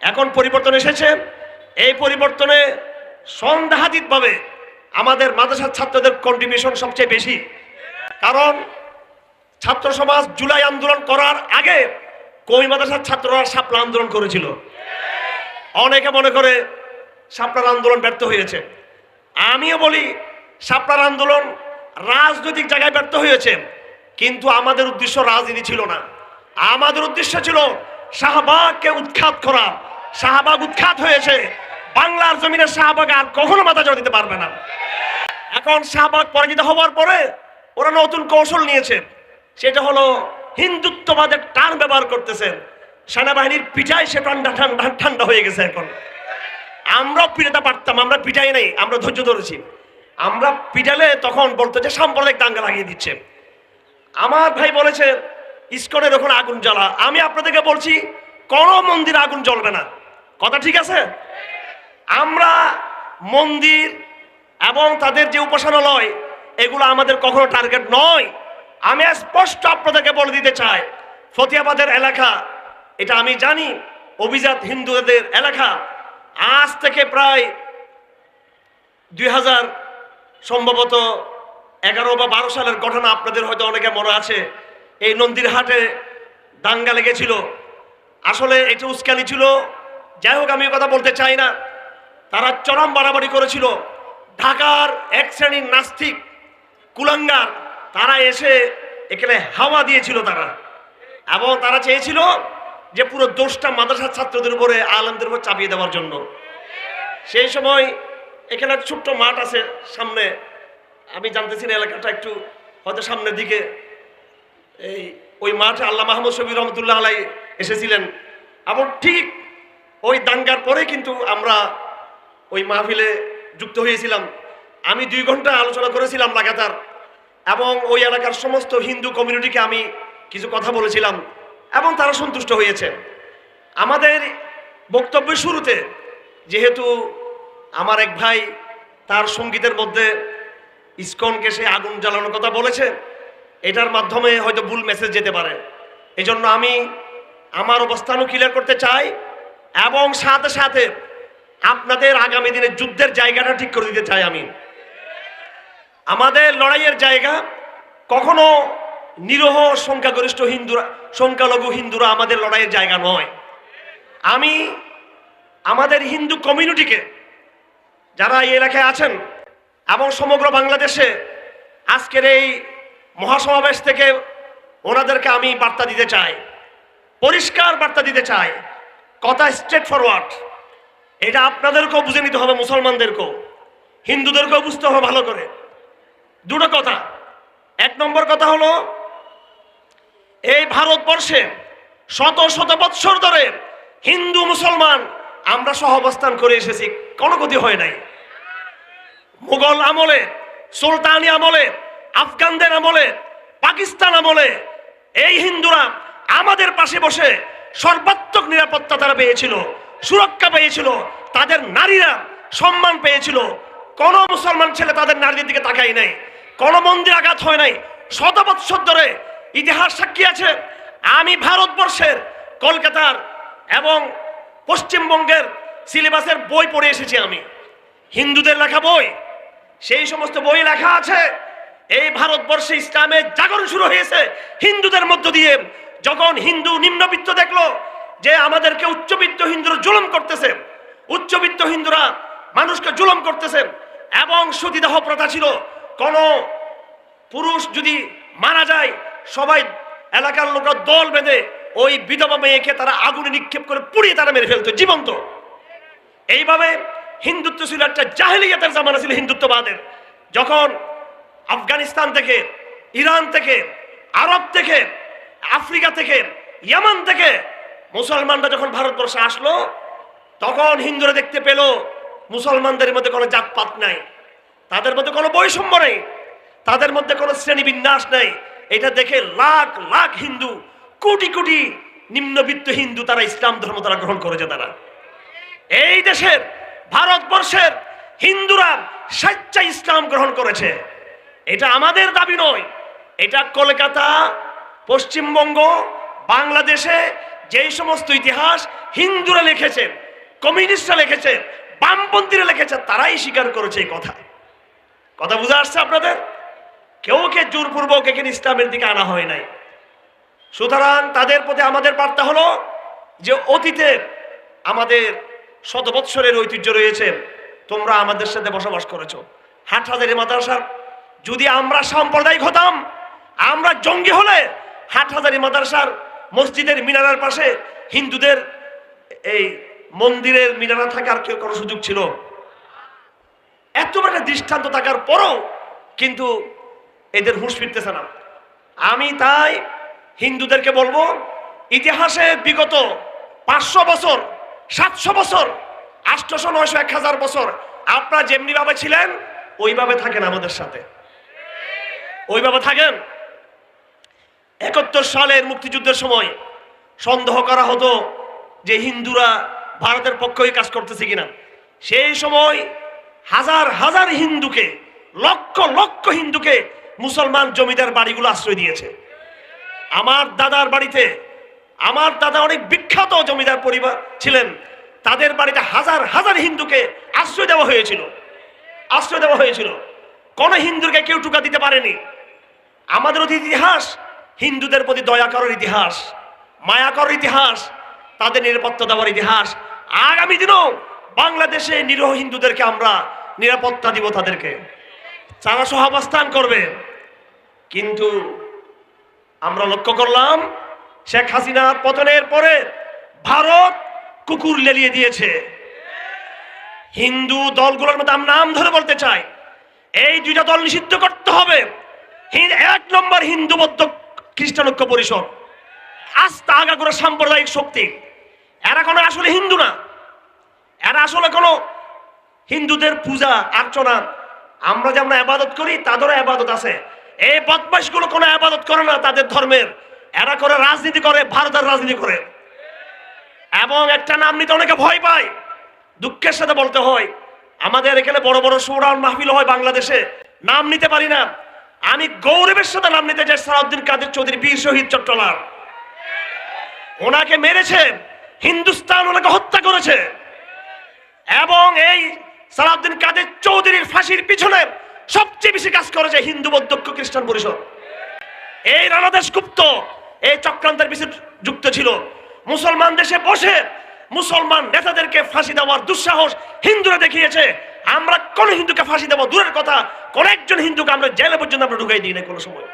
এখন পরিবর্তন এসেছে। এই পরিবর্তনে সন্দেহাতীতভাবে আমাদের মাদ্রাসার ছাত্রদের কন্ট্রিবিউশন সবচেয়ে বেশি। কারণ ছাত্র সমাজ জুলাই আন্দোলন করার আগে কমি মাদ্রাসার ছাত্ররা শাপলা আন্দোলন করেছিল। অনেকে মনে করে শাপলার আন্দোলন ব্যর্থ হয়েছে। আমিও বলি শাপলার আন্দোলন রাজনৈতিক জায়গায় ব্যর্থ হয়েছে। কিন্তু আমাদের উদ্দেশ্য রাজনীতি ছিল না। আমাদের উদ্দেশ্য ছিল শাহবাগকে উৎখাত করা। শাহবাগ উৎখাত হয়েছে। বাংলার জমিনে শাহবাগ আর কখনো মাথা জড় দিতে পারবে না। এখন শাহবাগ পরাজিত হওয়ার পরে ওরা নতুন কৌশল নিয়েছে। সেটা হলো হিন্দুত্ববাদের টান ব্যবহার করতেছেন সেনাবাহিনীর পিঠায় সে ঠান্ডা ঠান্ডা ঠান্ডা হয়ে গেছে এখন। আমরাও পিটাতে পারতাম, আমরা পিটাই নাই, আমরা ধৈর্য ধরেছি। আমরা পিটালে তখন বলতো যে সাম্প্রদায়িক দাঙ্গা লাগিয়ে দিচ্ছে। আমার ভাই বলেছে ইস্কনের ওখানে আগুন জ্বালা। আমি আপনাদেরকে বলছি, কোনো মন্দির আগুন জ্বলবে না। কথা ঠিক আছে? আমরা মন্দির এবং তাদের যে উপাসনালয়, এগুলো আমাদের কখনো টার্গেট নয়। আমি স্পষ্ট আপনাদেরকে বলে দিতে চাই, ফতিয়াবাদের এলাকা, এটা আমি জানি, অভিজাত হিন্দুদের এলাকা, আজ থেকে প্রায় দুই হাজার সম্ভবত এগারো বা বারো সালের ঘটনা আপনাদের হয়তো অনেকে মনে আছে। এই নন্দীরহাটে দাঙ্গা লেগেছিল। আসলে এটা উস্কানি ছিল। যাই হোক, আমি কথা বলতে চাই না। তারা চরম বাড়াবাড়ি করেছিল। ঢাকার এক শ্রেণির নাস্তিক কুলাঙ্গার, তারা এসে এখানে হাওয়া দিয়েছিল তারা। এবং তারা চেয়েছিল যে পুরো দোষটা মাদ্রাসার ছাত্রদের উপরে, আলমদের উপর চাপিয়ে দেওয়ার জন্য। সেই সময় এখানে ছোট্ট মাঠ আছে সামনে। আমি জানতেছি না, এলাকাটা একটু হয়তো সামনের দিকে। এই, ওই মাঠে আল্লাহ মাহমুদ শবীর রহমতুল্লাহ আলাই এসেছিলেন। এবং ঠিক ওই দাঙ্গার পরে কিন্তু আমরা ওই মাহফিলে যুক্ত হয়েছিলাম। আমি দুই ঘণ্টা আলোচনা করেছিলাম লাগাতার, এবং ওই এলাকার সমস্ত হিন্দু কমিউনিটিকে আমি কিছু কথা বলেছিলাম, এবং তারা সন্তুষ্ট হয়েছে। আমাদের বক্তব্যের শুরুতে, যেহেতু আমার এক ভাই তার সঙ্গীতের মধ্যে ইস্কনকে সে আগুন জ্বালানোর কথা বলেছে এটার মাধ্যমে হয়তো ভুল মেসেজ যেতে পারে। এই জন্য আমি আমার অবস্থানও ক্লিয়ার করতে চাই এবং সাথে সাথে আপনাদের আগামী দিনে যুদ্ধের জায়গাটা ঠিক করে দিতে চাই আমি। আমাদের লড়াইয়ের জায়গা কখনো নিরহ সংখ্যাগরিষ্ঠ হিন্দুরা সংখ্যালঘু হিন্দুরা আমাদের লড়াইয়ের জায়গা নয়। আমি আমাদের হিন্দু কমিউনিটিকে যারা এই এলাকায় আছেন এবং সমগ্র বাংলাদেশে আজকের এই মহাসমাবেশ থেকে ওনাদেরকে আমি বার্তা দিতে চাই, পরিষ্কার বার্তা দিতে চাই, কথা স্ট্রেট ফরওয়ার্ড এটা আপনাদেরকেও বুঝে নিতে হবে, মুসলমানদেরকেও, হিন্দুদেরকেও বুঝতে হবে ভালো করে। দুটো কথা। এক নম্বর কথা হলো, এই ভারতবর্ষে শত শত বৎসর ধরে হিন্দু মুসলমান, আমরা সহাবস্থান করে এসেছি, কোনো ক্ষতি হয় নাই। মুঘল আমলে, সুলতানি আমলে আফগানদের আমলে, পাকিস্তান আমলে, এই হিন্দুরা আমাদের পাশে বসে সর্বাত্মক নিরাপত্তা তারা পেয়েছিল, সুরক্ষা পেয়েছিল, তাদের নারীরা সম্মান পেয়েছিল। কোন মুসলমান ছেলে তাদের নারীর দিকে তাকাই নাই, কোন মন্দির আঘাত হয় নাই। শত বৎসর ধরে ইতিহাস সাক্ষী আছে, আমি ভারতবর্ষের কলকাতার এবং পশ্চিমবঙ্গের সিলেবাসের বই পড়ে এসেছি আমি। হিন্দুদের লেখা বই, সেই সমস্ত বই লেখা আছে। এই ভারতবর্ষে ইসলামের জাগরণ শুরু হয়েছে। হিন্দুদের মধ্য দিয়ে যখন হিন্দু নিম্নবিত্ত দেখল যে আমাদেরকে উচ্চবিত্ত হিন্দুরা জুলুম করতেছে, উচ্চবিত্ত হিন্দুরা মানুষকে জুলুম করতেছে এবং সতীদাহ প্রথা ছিল, কোন পুরুষ যদি মারা যায়, সবাই এলাকার লোকরা দল বেঁধে ওই বিধবা মেয়েকে তারা আগুনে নিক্ষেপ করে পুড়িয়ে তারা মেরে ফেলতো, জীবন্ত। এইভাবে হিন্দুত্ব ছিল একটা জাহেলিয়াতের জামানা ছিল হিন্দুত্ববাদের। যখন আফগানিস্তান থেকে, ইরান থেকে, আরব থেকে, আফ্রিকা থেকে, ইয়ামান থেকে মুসলমানরা যখন ভারতবর্ষে আসলো, তখন হিন্দুরা দেখতে পেল মুসলমানদের মধ্যে কোনো জাতপাত নাই। তাদের মধ্যে কোনো বৈষম্য নেই। তাদের মধ্যে কোনো শ্রেণীবিন্যাস নেই। এটা দেখে লাখ লাখ হিন্দু, কোটি কোটি নিম্নবিত্ত হিন্দু তারা ইসলাম ধর্ম তারা গ্রহণ করেছে তারা। এই দেশের, ভারতবর্ষের হিন্দুরা স্বেচ্ছা ইসলাম গ্রহণ করেছে। এটা আমাদের দাবি নয়। এটা কলকাতা, পশ্চিমবঙ্গ, বাংলাদেশে যেই সমস্ত ইতিহাস হিন্দুরা লিখেছে কমিউনিস্টরা লিখেছে বামপন্থীরা লিখেছে তারাই স্বীকার করেছে এই কথা। কথা বুঝে আসছে আপনাদের? কেউ কে জোরপূর্বক এখানে ইসলামের দিকে আনা হয় নাই। সুতরাং তাদের প্রতি আমাদের বার্তা হলো যে অতীতে আমাদের শত বৎসরের ঐতিহ্য রয়েছে, তোমরা আমাদের সাথে বসবাস করেছ। হাটহাজারি মাদ্রাসার যদি আমরা সাম্প্রদায়িক হতাম, আমরা জঙ্গি হলে হাটহাজারি মাদ্রাসার মসজিদের মিনারার পাশে হিন্দুদের এই মন্দিরের মিনারা থাকার কেউ কোনো সুযোগ ছিল? এত বড় একটা দৃষ্টান্ত থাকার পরও কিন্তু এদের হুঁশ ফিরতেছে না। আমি তাই হিন্দুদেরকে বলব, ইতিহাসে বিগত পাঁচশো বছর, সাতশো বছর আটশোশো নয়শো এক হাজার বছর আপনারা যেমনি ভাবে ছিলেন, ওইভাবে থাকেন আমাদের সাথে। ওইভাবে থাকেন। একাত্তর সালের মুক্তিযুদ্ধের সময় সন্দেহ করা হতো যে হিন্দুরা ভারতের পক্ষই কাজ করতেছে কিনা। সেই সময় হাজার হাজার হিন্দুকে, লক্ষ লক্ষ হিন্দুকে মুসলমান জমিদার বাড়িগুলো আশ্রয় দিয়েছে। আমার দাদার বাড়িতে, আমার দাদা অনেক বিখ্যাত জমিদার পরিবার ছিলেন। তাদের বাড়িতে হাজার হাজার হিন্দুকে আশ্রয় দেওয়া হয়েছিল। আশ্রয় দেওয়া হয়েছিল। কোন হিন্দুকে কেউ টুকা দিতে পারেনি। আমাদের ইতিহাস, হিন্দুদের প্রতি দয়া করার ইতিহাস, মায়া করার ইতিহাস, তাদের নিরাপত্তা দেওয়ার ইতিহাস। আগামী দিনও বাংলাদেশে নিরহ হিন্দুদেরকে আমরা নিরাপত্তা দিব তাদেরকে। তারা সহাবস্থান করবে। কিন্তু আমরা লক্ষ্য করলাম, শেখ হাসিনার পতনের পরে ভারত কুকুর লেলিয়ে দিয়েছে। হিন্দু দলগুলোর মধ্যে নাম ধরে বলতে চাই। এই দুইটা দল নিষিদ্ধ করতে হবে। এক নম্বর হিন্দু বৌদ্ধ খ্রিস্টান ঐক্য পরিষদ। আস্থা করে সাম্প্রদায়িক শক্তি। এরা কোনো আসলে হিন্দু না। এরা আসলে কোনো হিন্দুদের পূজা, অর্চনা। আমরা যেমন আবাদত করি, তাদেরও আবাদত আছে। এই বদমাসগুলো কোনো আবাদত করে না তাদের ধর্মের। এরা করে রাজনীতি করে ভারতের রাজনীতি করে। এবং একটা নাম নিতে অনেকে ভয় পায়। দুঃখের সাথে বলতে হয়, আমাদের এখানে বড় বড় সৌরান মাহফিল হয় বাংলাদেশে। নাম নিতে পারি না। আমি গৌরবের সাথে নাম নিতে চাই সালাউদ্দিন কাদের চৌধুরী, বীর শহীদ চট্টলার। ওনাকে মেরেছে, হিন্দুস্তান ওনাকে হত্যা করেছে। এবং এই সালাউদ্দিন কাদের চৌধুরীর ফাঁসির পিছনে সবচেয়ে বেশি কাজ করেছে হিন্দু বৌদ্ধ খ্রিস্টান পরিষদ। এই রানাদেশ গুপ্ত এই চক্রান্তের পিছনে যুক্ত ছিল। মুসলমান দেশে বসে মুসলমান নেতাদেরকে ফাঁসি দেওয়ার দুঃসাহস হিন্দুরা দেখিয়েছে। আমরা কোন হিন্দুকে ফাঁসি দেবো? দূরের কথা, কোন একজন হিন্দুকে আমরা জেলে পর্যন্ত আমরা ঢুকাই দিই না কোনো সময়।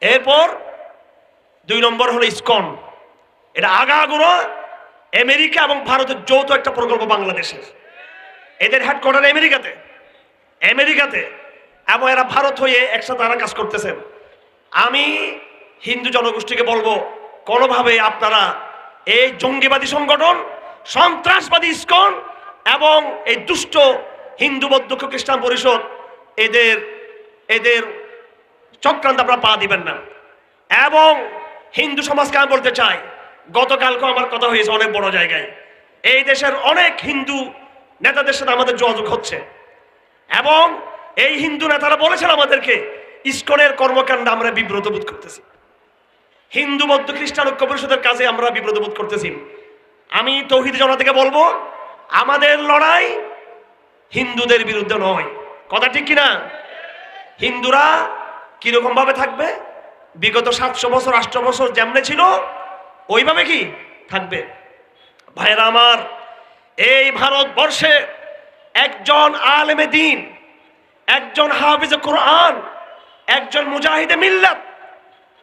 এরপর দুই নম্বর হলো ইসকন। এটা আগাগোড়া আমেরিকা এবং ভারতের যৌথ একটা প্রকল্প বাংলাদেশের। এদের হেডকোয়ার্টার আমেরিকাতে। আমেরিকাতে। এবং এরা ভারত হয়ে একসাথে তারা কাজ করতেছেন। আমি হিন্দু জনগোষ্ঠীকে বলব কোনোভাবে আপনারা এই জঙ্গিবাদী সংগঠন, সন্ত্রাসবাদী ইস্কন এবং এই দুষ্ট হিন্দু বৌদ্ধ খ্রিস্টান পরিষদ এদের এদের চক্রান্ত আপনারা পা দিবেন না। এবং হিন্দু সমাজকে আমি বলতে চাই। গতকালকে আমার কথা হয়েছে অনেক বড় জায়গায়। এই দেশের অনেক হিন্দু নেতাদের সাথে আমাদের যোগাযোগ হচ্ছে। এবং এই হিন্দু নেতারা বলেছেন আমাদেরকে, ইস্কনের কর্মকাণ্ডে আমরা বিব্রত বোধ করতেছি। হিন্দু বৌদ্ধ খ্রিস্টান ঐক্য পরিষদের কাজে আমরা বিব্রত বোধ করতেছি। আমি তৌহিদ জনতাকে বলব আমাদের লড়াই হিন্দুদের বিরুদ্ধে নয়। কথা ঠিক কিনা? হিন্দুরা কীরকম ভাবে থাকবে? বিগত সাতশো বছর, আটশো বছর যেমনে ছিল, ওইভাবে কি থাকবে? ভাইরা আমার, এই ভারতবর্ষে একজন আলেমে দিন, একজন হাফিজ কোরআন, একজন মুজাহিদে মিল্লাত,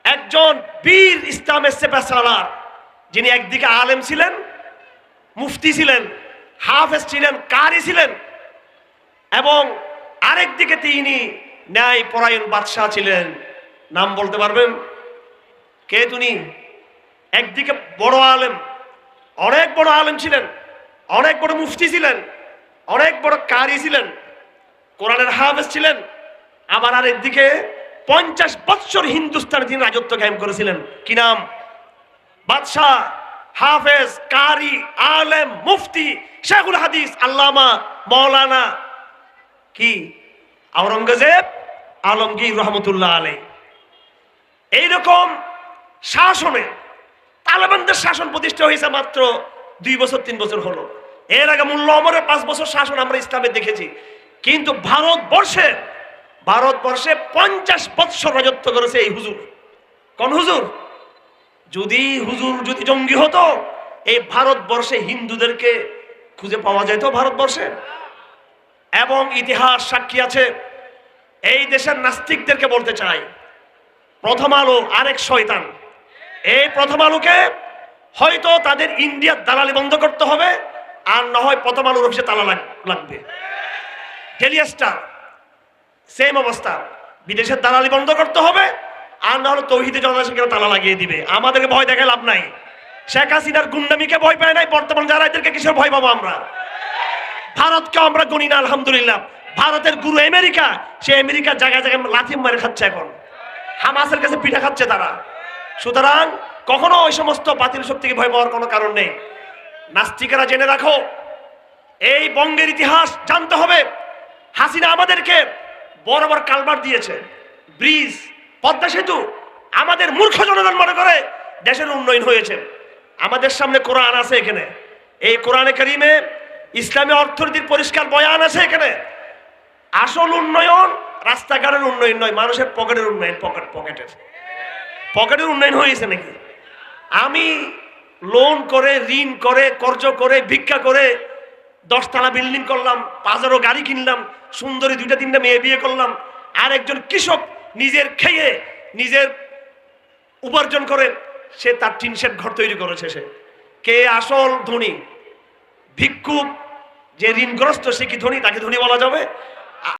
একজন বীর ইসলামের সেপাসালার যিনি একদিকে আলেম ছিলেন, মুফতি ছিলেন হাফেজ ছিলেন, কারি ছিলেন, এবং আরেক দিকে তিনি ন্যায় পরায়ণ বাদশাহ ছিলেন। নাম বলতে পারবেন? কে তুমি একদিকে বড় আলেম, অনেক বড় আলেম ছিলেন, অনেক বড় মুফতি ছিলেন, অনেক বড় কারি ছিলেন, কোরআনের হাফেজ ছিলেন, আবার আরেক দিকে পঞ্চাশ বৎসর হিন্দুস্তানে তিনি রাজত্ব কায়েম করেছিলেন। কি নাম? বাদশাহ। হাফেজ কারি আলেম মুফতি শেখুল হাদিস আল্লামা মৌলানা কি? আওরঙ্গজেব আলমগীর রহমতুল্লাহ আলাই এইরকম শাসনে তালেবানদের শাসন প্রতিষ্ঠা হয়েছে মাত্র দুই বছর, তিন বছর হলো। এর আগে মূল্য অমরে পাঁচ বছর শাসন আমরা ইসলামে দেখেছি। কিন্তু ভারতবর্ষে ভারতবর্ষে পঞ্চাশ বৎসর রাজত্ব করেছে এই হুজুর। কোন হুজুর? যদি হুজুর, যদি জঙ্গি হতো, এই ভারতবর্ষে হিন্দুদেরকে খুঁজে পাওয়া যেত ভারতবর্ষে। এবং ইতিহাস সাক্ষী আছে, এই দেশের নাস্তিকদেরকে বলতে চাই, প্রথম আলো আরেক শয়তান। এই প্রথম আলোকে হয়তো তাদের ইন্ডিয়ার দালালি বন্ধ করতে হবে, আর না হয় প্রথম আলোর অফিসে তালা লাগ- লাগবে। ডেলি সেম অবস্থা, বিদেশের দালালি বন্ধ করতে হবে আর না হলে তৌহিদে জনসাধারণকে তালা লাগিয়ে দিবে। আমাদেরকে ভয় দেখায় লাভ নাই। শেখ হাসিনার গুন্ডামিকে ভয় পায় নাই, বর্তমান যারা এদেরকে কিসের ভয় পাবো আমরা? ভারতকে আমরা গণি না, আলহামদুলিল্লাহ। ভারতের গুরু আমেরিকা, সে আমেরিকার জায়গায় জায়গায় লাথি মারে খাচ্ছে এখন। হামাসের কাছে পিঠা খাচ্ছে তারা। সুতরাং কখনো ওই সমস্ত বাতিল শক্তিকে ভয় পাওয়ার কোনো কারণ নেই। নাস্তিকেরা জেনে রাখো, এই বঙ্গের ইতিহাস জানতে হবে। হাসিনা আমাদেরকে বড় বড় কালবার দিয়েছে। ব্রিজ পদ্মা সেতু আমাদের মূর্খ জনগণ মনে করে দেশের উন্নয়ন হয়েছে। আমাদের সামনে কোরআন আছে এখানে। এই কোরআনে কারিমে ইসলামী অর্থনীতির পরিষ্কার বয়ান আছে এখানে। আসল উন্নয়ন রাস্তাঘাটের উন্নয়ন নয়, মানুষের পকেটের উন্নয়ন, পকেট, পকেটের। পকেটের উন্নয়ন হয়েছে নাকি? আমি লোন করে, ঋণ করে, কর্জ করে, ভিক্ষা করে দশতলা বিল্ডিং করলাম, পাঁচেরও গাড়ি কিনলাম, সুন্দরী দুইটা, তিনটা মেয়ে বিয়ে করলাম আর একজন কৃষক নিজের খেয়ে, নিজের উপার্জন করে, সে তার টিন শেড ঘর তৈরি করেছে সে। কে আসল ধনী? ভিক্ষুক, যে ঋণগ্রস্ত, সে কি ধনী? তাকে ধনী বলা যাবে?